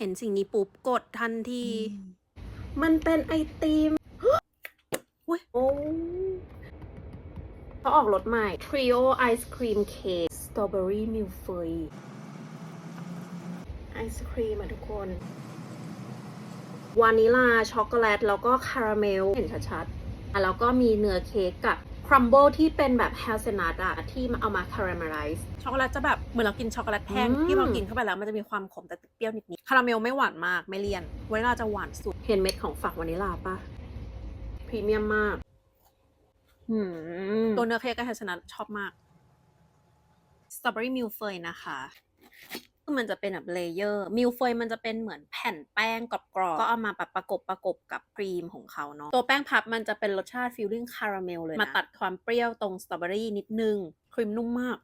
เห็นสิ่งนี้ปุ๊บกดทันที มันเป็นไอติมอุ๊ยโอ้เขาออกรสใหม่ Trio Ice Cream Cake Strawberry Milford ไอศครีมอะทุกคน วานิลาช็อกโกแลต แล้วก็คาราเมล เห็นชัดๆอะแล้วก็มีเนื้อเค้กกับ ครัมเบิลที่เป็นแบบเฮลเซนัทอะที่มาเอามาคาราเมลไลซ์ช็อกโกแลตจะแบบเหมือนเรากินช็อกโกแลตแท่งอืมที่เรากินเข้าไปแล้วมันจะมีความขมแต่ติดเปรี้ยวนิดๆคาราเมลไม่หวานมากไม่เลี่ยนวานิลาจะหวานสุดเห็นเม็ดของฝักวานิลาปะพรีเมียมมากหืมตัวเนื้อเค้กกับเฮซนัทชอบมากสตรอเบอรี่มิลเฟยนะคะ คือมันจะเป็นแบบเลเยอร์มิลเฟยมันจะเป็นเหมือนแผ่นแป้งกรอบๆก็เอามาแบบประกบประกบกับครีมของเขาเนาะตัวแป้งพับมันจะเป็นรสชาติฟิลลิ่งคาราเมลเลยนะมาตัดความเปรี้ยวตรงสตรอเบอรี่นิดนึงครีมนุ่มมาก